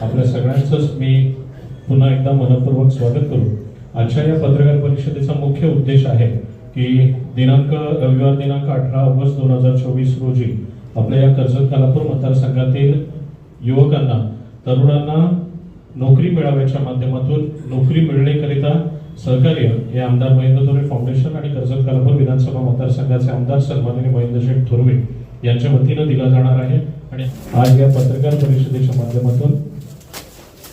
आपल्या सगळ्यांचंच मी पुन्हा एकदा मनपूर्वक स्वागत करू. आजच्या या पत्रकार परिषदेचा मुख्य उद्देश आहे की दिनांक रविवार दिनांक अठरा ऑगस्ट दोन हजार चोवीस रोजी आपल्या या कर्जत कालापूर मतदारसंघातील युवकांना तरुणांना नोकरी मिळाव्याच्या माध्यमातून नोकरी मिळण्याकरिता सहकार्य हे आमदार महेंद्र थोरे फाउंडेशन आणि कर्जत कालापूर विधानसभा मतदारसंघाचे आमदार सन्माननीय महेंद्रशेठ थोरवे यांच्या वतीनं दिला जाणार आहे. आणि आज या पत्रकार परिषदेच्या माध्यमातून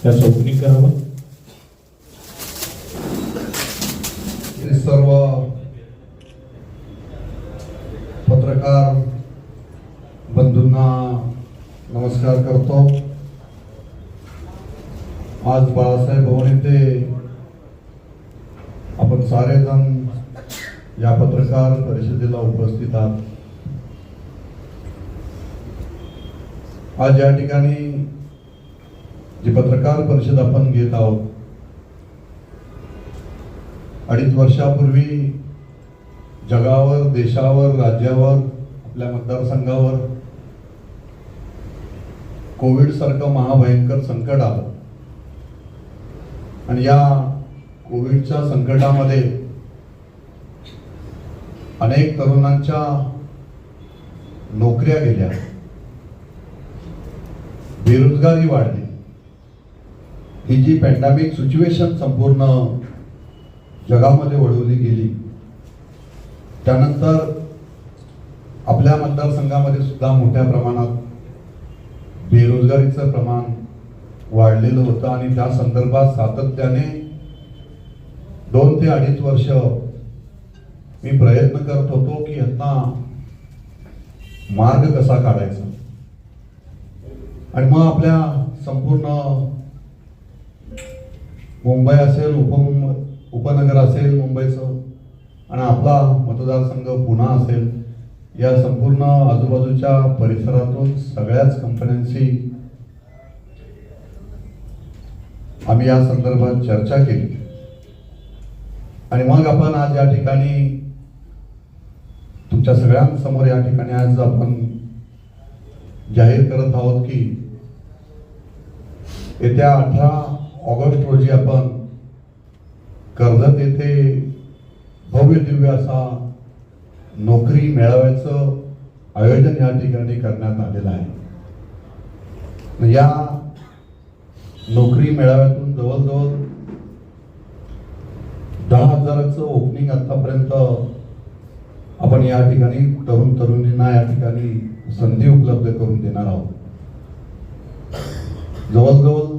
त्याचं ओपनिंग करावं. सर्व पत्रकार बंधूंना नमस्कार करतो. आज बाळासाहेब भवन येथे आपण सारेजण या पत्रकार परिषदेला उपस्थित आहात. आज या ठिकाणी जी पत्रकार परिषद आपण घेत आहोत अडीच वर्षापूर्वी जगावर देशावर राज्यावर आपल्या मतदारसंघावर कोविड सारखं महाभयंकर संकट आलं. आणि या कोविडच्या संकटामध्ये अनेक तरुणांच्या नोकऱ्या गेल्या. बेरोजगारी वाढली. ही जी पॅन्डेमिक सिच्युएशन संपूर्ण जगामध्ये वळवली गेली त्यानंतर आपल्या मतदारसंघामध्ये सुद्धा मोठ्या प्रमाणात बेरोजगारीचं प्रमाण वाढलेलं होतं आणि त्या संदर्भात सातत्याने दोन ते अडीच वर्ष मी प्रयत्न करत होतो की यांना मार्ग कसा काढायचा. आणि मग आपल्या संपूर्ण मुंबई असेल उपमुंबई उपनगर असेल मुंबईचं. आणि आपला मतदारसंघ पुणा असेल या संपूर्ण आजूबाजूच्या परिसरातून सगळ्याच कंपन्यांशी आम्ही या संदर्भात चर्चा केली. आणि मग आपण आज या ठिकाणी तुमच्या सगळ्यांसमोर या ठिकाणी आज आपण जाहीर करत आहोत की येत्या अठरा ऑगस्ट रोजी आपण कर्जत येथे भव्य दिव्य असा नोकरी मेळाव्याचं आयोजन या ठिकाणी करण्यात आलेलं आहे. या नोकरी मेळाव्यातून जवळजवळ दहा हजाराचं ओपनिंग आतापर्यंत आपण या ठिकाणी तरुण तरुणींना या ठिकाणी संधी उपलब्ध करून देणार आहोत. जवळजवळ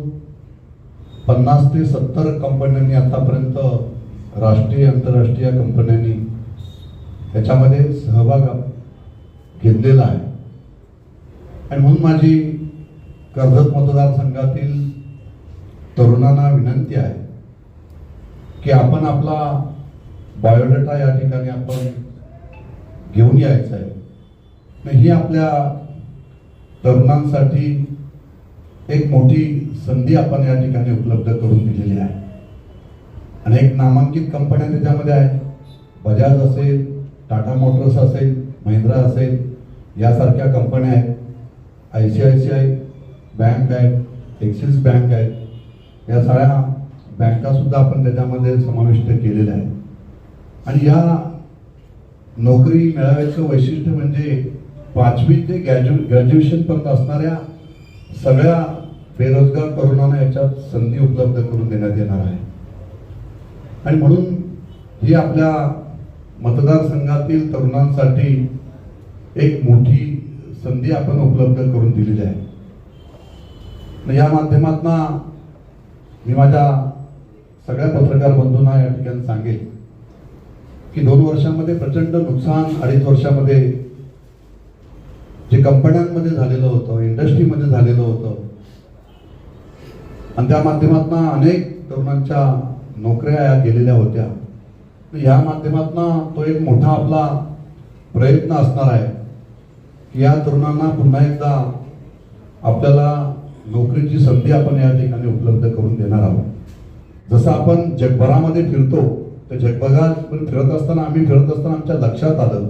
पन्नास ते सत्तर कंपन्यांनी आतापर्यंत राष्ट्रीय आंतरराष्ट्रीय कंपन्यांनी त्याच्यामध्ये सहभाग घेतलेला आहे. आणि म्हणून माझी कर्जत मतदारसंघातील तरुणांना विनंती आहे की आपण आपला बायोडेटा या ठिकाणी आपण घेऊन यायचं आहे. ही आपल्या तरुणांसाठी एक मोठी संधी आपण या ठिकाणी उपलब्ध करून दिलेली आहे. अनेक नामांकित कंपन्या त्याच्यामध्ये आहेत बजाज असेल टाटा मोटर्स असेल महिंद्रा असेल यासारख्या कंपन्या आहेत. I C I C I bank आहेत एक्सिस बँक आहेत. या सगळ्या बँकासुद्धा आपण त्याच्यामध्ये समाविष्ट केलेल्या आहेत. आणि या नोकरी मिळाव्याचं वैशिष्ट्य म्हणजे पाचवी ते ग्रॅज्यु ग्रॅज्युएशनपर्यंत असणाऱ्या सगळ्या बेरोजगार तरुणांना याच्यात संधी उपलब्ध करून देण्यात येणार आहे. आणि म्हणून ही आपल्या मतदारसंघातील तरुणांसाठी एक मोठी संधी आपण उपलब्ध करून दिलेली आहे. या माध्यमातून मी माझ्या सगळ्या पत्रकार बंधूंना या ठिकाणी सांगेल की दोन वर्षामध्ये प्रचंड नुकसान अडीच वर्षामध्ये जे कंपन्यांमध्ये झालेलं होतं इंडस्ट्रीमध्ये झालेलं होतं आणि त्या माध्यमातून अनेक तरुणांच्या नोकऱ्या या गेलेल्या होत्या. या माध्यमातून तो एक मोठा आपला प्रयत्न असणार आहे की या तरुणांना पुन्हा एकदा आपल्याला नोकरीची संधी आपण या ठिकाणी उपलब्ध करून देणार आहोत. जसं आपण जगभरामध्ये फिरतो तर जगभरात फिरत असताना आम्ही फिरत असताना आमच्या लक्षात आलं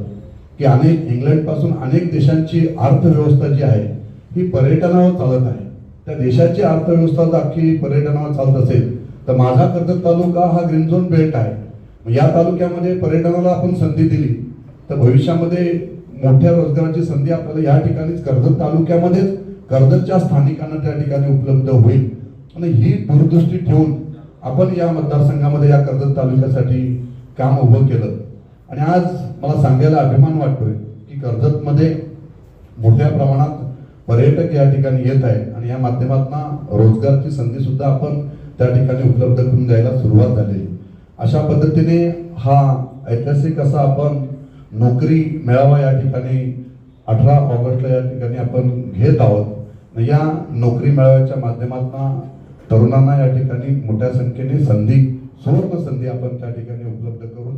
की अनेक इंग्लंडपासून अनेक देशांची अर्थव्यवस्था जी आहे ही पर्यटनावर चालत आहे. त्या देशाची अर्थव्यवस्था जर अख्खी पर्यटनावर चालत असेल तर माझा कर्जत तालुका हा ग्रीन झोन बेल्ट आहे. या तालुक्यामध्ये पर्यटनाला आपण संधी दिली तर भविष्यामध्ये मोठ्या रोजगाराची संधी आपल्याला या ठिकाणीच कर्जत तालुक्यामध्येच कर्जतच्या स्थानिकांना त्या ठिकाणी उपलब्ध होईल. आणि ही दूरदृष्टी ठेवून आपण या मतदारसंघामध्ये या कर्जत तालुक्यासाठी काम उभं केलं. आणि आज मला सांगायला अभिमान वाटतोय की कर्जतमध्ये मोठ्या प्रमाणात पर्यटक या ठिकाणी येत आहेत आणि या माध्यमातून रोजगारची संधी सुद्धा आपण त्या ठिकाणी उपलब्ध करून द्यायला सुरुवात झाली अशा पद्धतीने हा ऐतिहासिक असा आपण नोकरी मेळावा या ठिकाणी अठरा ऑगस्टला या ठिकाणी आपण घेत आहोत. या नोकरी मेळाव्याच्या माध्यमातून तरुणांना या ठिकाणी मोठ्या संख्येने संधी सुवर्ण संधी आपण त्या ठिकाणी उपलब्ध करून